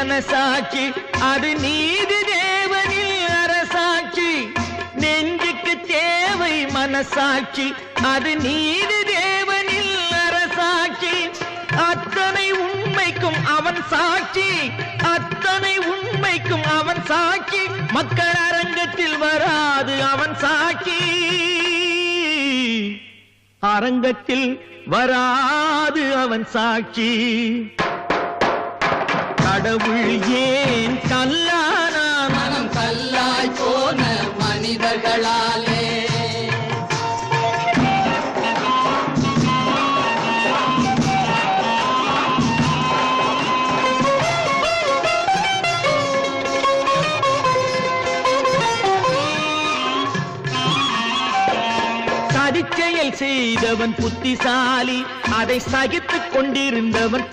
மனசாட்சி. அது நீதி தேவனில் அரசாட்சி. நெஞ்சுக்கு தேவை மனசாட்சி. அது நீதி தேவனில் அரசாட்சி. அத்தனை உண்மைக்கும் அவன் சாட்சி. அத்தனை உண்மைக்கும் அவன் சாட்சி. மக்கள் அரங்கத்தில் வராது அவன் சாட்சி. அரங்கத்தில் வராது அவன் சாட்சி. கடவுள் ஏன் கல்லானான் மனம் கல்லாய் போன மனிதர்களாலே. சதிச்செயல் செய்தவன் புத்திசாலி அதை சகித்துக் கொண்டிருந்தவன்